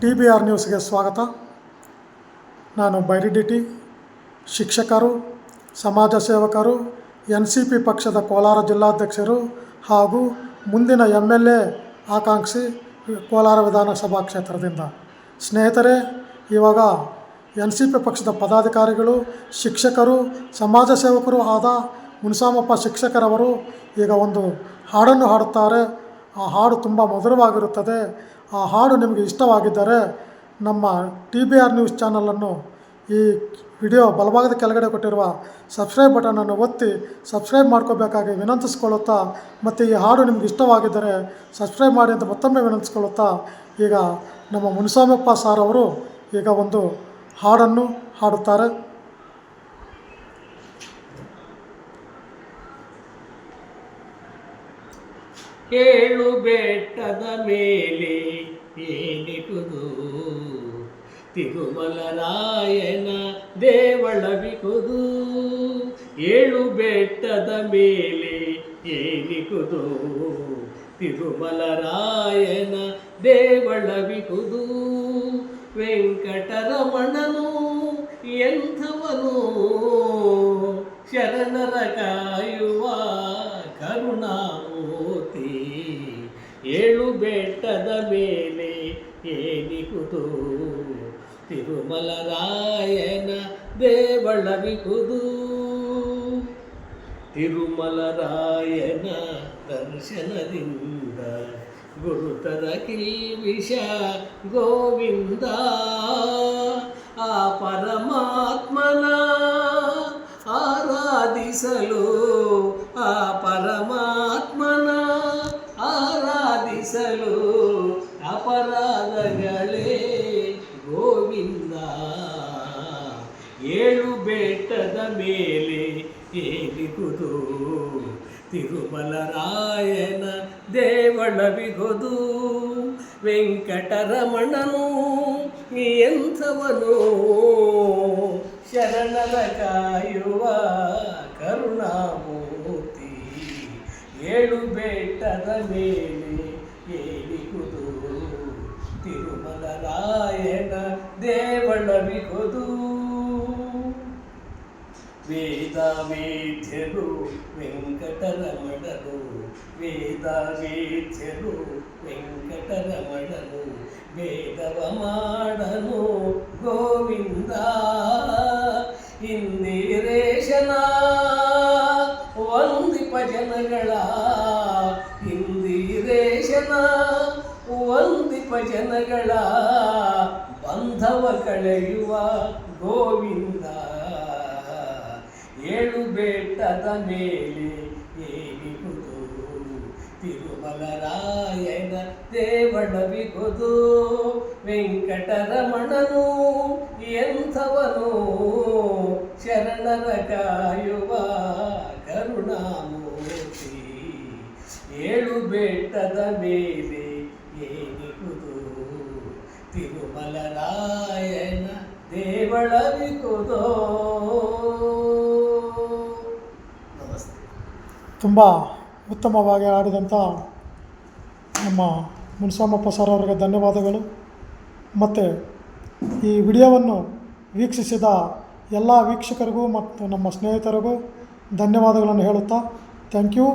T B R ನ್ಯೂಸ್ಗೆ ಸ್ವಾಗತ. ನಾನು ಬೈರಿಡಿಟಿ ಶಿಕ್ಷಕರು, ಸಮಾಜ ಸೇವಕರು, ಎನ್ ಸಿ ಪಿ ಪಕ್ಷದ ಕೋಲಾರ ಜಿಲ್ಲಾಧ್ಯಕ್ಷರು ಹಾಗೂ ಮುಂದಿನ ಎಂ ಎಲ್ ಎ ಆಕಾಂಕ್ಷಿ ಕೋಲಾರ ವಿಧಾನಸಭಾ ಕ್ಷೇತ್ರದಿಂದ. ಸ್ನೇಹಿತರೆ, ಇವಾಗ ಎನ್ ಸಿ ಪಿ ಪಕ್ಷದ ಪದಾಧಿಕಾರಿಗಳು, ಶಿಕ್ಷಕರು, ಸಮಾಜ ಸೇವಕರು ಆದ ಮುನ್ಸಾಮಪ್ಪ ಶಿಕ್ಷಕರವರು ಈಗ ಒಂದು ಹಾಡನ್ನು ಹಾಡುತ್ತಾರೆ. ಆ ಹಾಡು ತುಂಬ ಮಧುರವಾಗಿರುತ್ತದೆ. ಆ ಹಾಡು ನಿಮಗೆ ಇಷ್ಟವಾಗಿದ್ದರೆ ನಮ್ಮ ಟಿ ಬಿ ಆರ್ ನ್ಯೂಸ್ ಚಾನಲನ್ನು ಈ ವಿಡಿಯೋ ಬಲಭಾಗದ ಕೆಳಗಡೆ ಕೊಟ್ಟಿರುವ ಸಬ್ಸ್ಕ್ರೈಬ್ ಬಟನನ್ನು ಒತ್ತಿ ಸಬ್ಸ್ಕ್ರೈಬ್ ಮಾಡ್ಕೋಬೇಕಾಗಿ ವಿನಂತಿಸ್ಕೊಳ್ಳುತ್ತಾ ಮತ್ತು ಈ ಹಾಡು ನಿಮ್ಗೆ ಇಷ್ಟವಾಗಿದ್ದರೆ ಸಬ್ಸ್ಕ್ರೈಬ್ ಮಾಡಿ ಅಂತ ಮತ್ತೊಮ್ಮೆ ವಿನಂತಿಸ್ಕೊಳ್ಳುತ್ತಾ ಈಗ ನಮ್ಮ ಮುನಿಸ್ವಾಮಪ್ಪ ಸಾರ್ ಅವರು ಈಗ ಒಂದು ಹಾಡನ್ನು ಹಾಡುತ್ತಾರೆ. ಏಳು ಬೆಟ್ಟದ ಮೇಲೆ ಏನಿಕುದು ತಿರುಮಲರಾಯನ ದೇವಳವಿಕುದು ಏಳು ಬೆಟ್ಟದ ಮೇಲೆ ಏನಿಕುದು ತಿರುಮಲರಾಯನ ದೇವಳವಿಕುದು ವೆಂಕಟರಮಣನು ಎಂಥವನು? ಶರಣರ ಕಾಯುವ ಕರುಣಾಮೂರ್ತಿ, ಏಳು ಬೆಟ್ಟದ ಮೇಲೆ ಏನಿಕುದು ತಿರುಮಲರಾಯನ ದೇವಳವಿಕುದು ತಿರುಮಲರಾಯನ ದರ್ಶನದಿಂದ ಗುರುತರ ಕಿಲ್ವಿಷ ಗೋವಿಂದ. ಆ ಪರಮಾತ್ಮನ ಆರಾಧಿಸಲು ಆರಾಧಿಸಲು ಅಪರಾಧಗಳೇ ಗೋವಿಂದ. ಏಳು ಬೆಟ್ಟದ ಮೇಲೆ ಏರಿಗುದು ತಿರುಮಲರಾಯನ ದೇವಳವಿಗುದು ವೆಂಕಟರಮಣನು ಎಂಥವನು ಶರಣರ ಕಾಯುವ ಕರುಣಾಮೂರ್ತಿ. ಏಳು ಬೆಟ್ಟದ ಮೇಲೆ ಏನಿಗುದು ತಿರುಮಲರಾಯನ ದೇವಳವಿಗುದು ವೇದ ವೇದ್ಯರು ವೆಂಕಟರಮಣನು ವೇದ ವೇದ್ಯರು ವೆಂಕಟರಮಣನು ವೇದವ ಮಾಡನು ಗೋವಿಂದ ಇಂದಿರೇಶನ ಜನಗಳ ಬಂಧವ ಕಳೆಯುವ ಗೋವಿಂದ. ಏಳು ಬೆಟ್ಟದ ಮೇಲೆ ಏನಿಗುದು ತಿರುಮಲರಾಯನ ದೇವಡವಿಗುದು ವೆಂಕಟರಮಣನು ಎಂಥವನು, ಶರಣರ ಕಾಯುವ ಕರುಣಾಮೂರ್ತಿ. ಏಳು ಬೆಟ್ಟದ ಮೇಲೆ ಏನಿಗುದು ತಿರುಮಲರಾಯನ ನಮಸ್ತೆ. ತುಂಬ ಉತ್ತಮವಾಗಿ ಆಡಿದಂಥ ನಮ್ಮ ಮುನ್ಸಾಮಪ್ಪ ಸರ್ ಅವರಿಗೆ ಧನ್ಯವಾದಗಳು. ಮತ್ತು ಈ ವಿಡಿಯೋವನ್ನು ವೀಕ್ಷಿಸಿದ ಎಲ್ಲ ವೀಕ್ಷಕರಿಗೂ ಮತ್ತು ನಮ್ಮ ಸ್ನೇಹಿತರಿಗೂ ಧನ್ಯವಾದಗಳನ್ನು ಹೇಳುತ್ತಾ ಥ್ಯಾಂಕ್ ಯು.